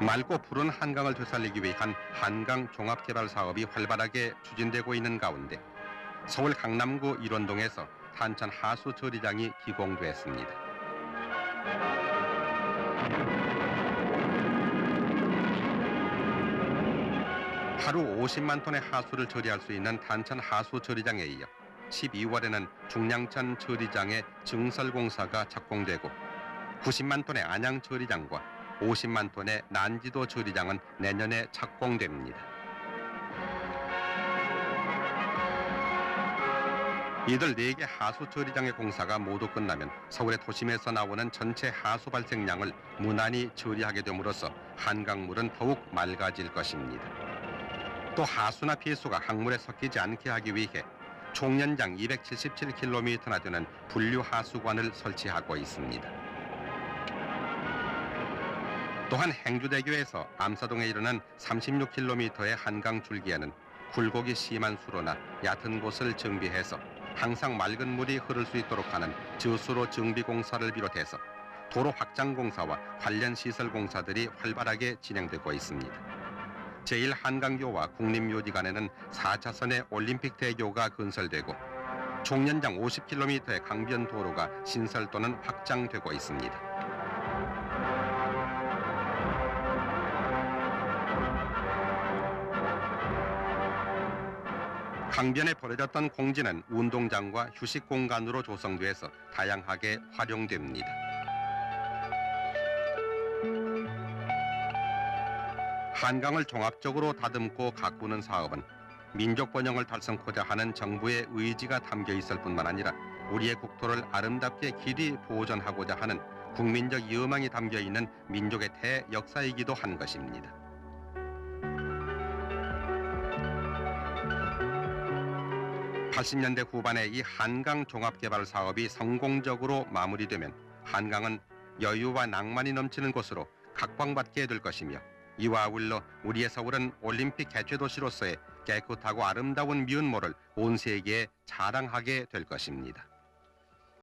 맑고 푸른 한강을 되살리기 위한 한강 종합개발 사업이 활발하게 추진되고 있는 가운데 서울 강남구 일원동에서 탄천 하수 처리장이 기공됐습니다. 하루 50만 톤의 하수를 처리할 수 있는 탄천 하수 처리장에 이어 12월에는 중량천 처리장의 증설 공사가 착공되고 90만 톤의 안양 처리장과 50만 톤의 난지도 처리장은 내년에 착공됩니다. 이들 4개 하수 처리장의 공사가 모두 끝나면 서울의 도심에서 나오는 전체 하수 발생량을 무난히 처리하게 됨으로써 한강물은 더욱 맑아질 것입니다. 또 하수나 폐수가 항물에 섞이지 않게 하기 위해 총 연장 277km나 되는 분류 하수관을 설치하고 있습니다. 또한 행주대교에서 암사동에 이르는 36km의 한강 줄기에는 굴곡이 심한 수로나 얕은 곳을 정비해서 항상 맑은 물이 흐를 수 있도록 하는 저수로 정비 공사를 비롯해서 도로 확장 공사와 관련 시설 공사들이 활발하게 진행되고 있습니다. 제1한강교와 국립묘지 간에는 4차선의 올림픽 대교가 건설되고 총 연장 50km의 강변 도로가 신설 또는 확장되고 있습니다. 강변에 버려졌던 공지는 운동장과 휴식 공간으로 조성돼서 다양하게 활용됩니다. 한강을 종합적으로 다듬고 가꾸는 사업은 민족 번영을 달성코자 하는 정부의 의지가 담겨 있을 뿐만 아니라 우리의 국토를 아름답게 길이 보존하고자 하는 국민적 여망이 담겨 있는 민족의 대역사이기도 한 것입니다. 80년대 후반에 이 한강 종합개발 사업이 성공적으로 마무리되면 한강은 여유와 낭만이 넘치는 곳으로 각광받게 될 것이며 이와 아울러 우리의 서울은 올림픽 개최 도시로서의 깨끗하고 아름다운 미운모를 온 세계에 자랑하게 될 것입니다.